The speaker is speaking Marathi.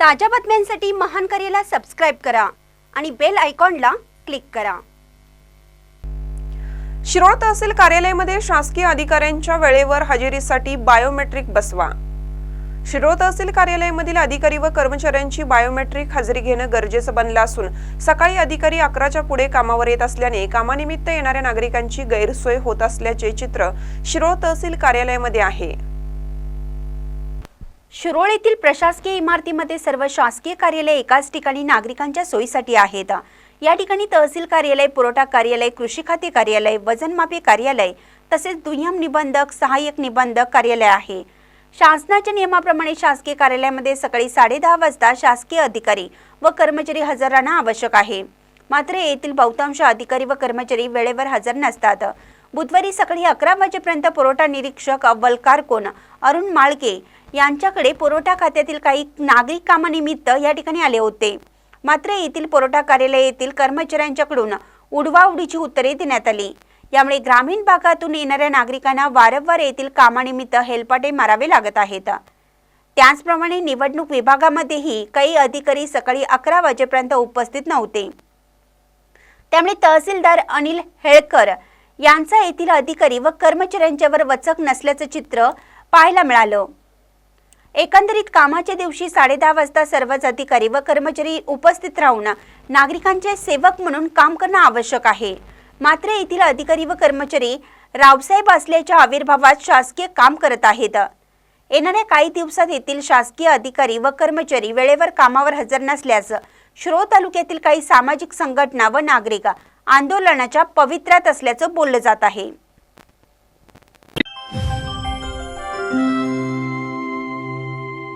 ताज्या बातम्यांसाठी महान करेला सबस्क्राईब करा आणि बेल आयकॉनला क्लिक करा. शिरोळ तहसील कार्यालयामध्ये शासकीय अधिकाऱ्यांच्या वेळेवर हजेरीसाठी बायोमेट्रिक बसवा. शिरोळ तहसील कार्यालयामधील अधिकारी व कर्मचाऱ्यांची बायोमेट्रिक हजेरी घेणं गरजेचं बनलं असून सकाळी अधिकारी अकराच्या पुढे कामावर येत असल्याने कामानिमित्त येणाऱ्या नागरिकांची गैरसोय होत असल्याचे चित्र शिरोळ तहसील कार्यालयामध्ये आहे. शिरोळ येथील प्रशासकीय इमारतीमध्ये सर्व शासकीय कार्यालय एकाच ठिकाणी नागरिकांच्या सोयीसाठी आहेत. या ठिकाणी तहसील कार्यालय पुरवठा कार्यालय कृषी खाते कार्यालय वजनमापी कार्यालय तसेच दुय्यम निबंधक सहाय्यक निबंधक कार्यालय आहे. शासनाच्या नियमाप्रमाणे शासकीय कार्यालयामध्ये सकाळी साडेदहा वाजता शासकीय अधिकारी व कर्मचारी हजर राहणं आवश्यक आहे. मात्र येथील बहुतांश अधिकारी व कर्मचारी वेळेवर हजर नसतात. बुधवारी सकाळी अकरा वाजेपर्यंत पुरवठा निरीक्षक अव्वल कारकोन अरुण माळके यांच्याकडे पुरवठा खात्यातील काही नागरिक कामानिमित्त या ठिकाणी आले होते. मात्र येथील पुरवठा कार्यालय येथील कर्मचाऱ्यांच्याकडून उडवाउडीची उत्तरे देण्यात आली. यामुळे ग्रामीण भागातून येणाऱ्या नागरिकांना वारंवार येथील कामानिमित्त हेलपाटे मारावे लागत आहेत. त्याचप्रमाणे निवडणूक विभागामध्येही काही अधिकारी सकाळी अकरा वाजेपर्यंत उपस्थित नव्हते. त्यामुळे तहसीलदार अनिल हेळकर यांचा येथील अधिकारी व कर्मचाऱ्यांच्यावर वचक नसल्याचं चित्र पाहायला मिळालं. एकंदरीत कामाच्या दिवशी साडेदहा वाजता सर्वच अधिकारी व कर्मचारी उपस्थित राहून नागरिकांचे सेवक म्हणून काम करणं आवश्यक आहे. मात्र येथील अधिकारी व कर्मचारी रावसाहेब असल्याच्या आविर्भावात शासकीय काम करत आहेत. येणाऱ्या काही दिवसात येथील शासकीय अधिकारी व कर्मचारी वेळेवर कामावर हजर नसल्यास श्रो तालुक्यातील काही सामाजिक संघटना व नागरिक आंदोलनाच्या पवित्र्यात असल्याचं बोललं जात आहे.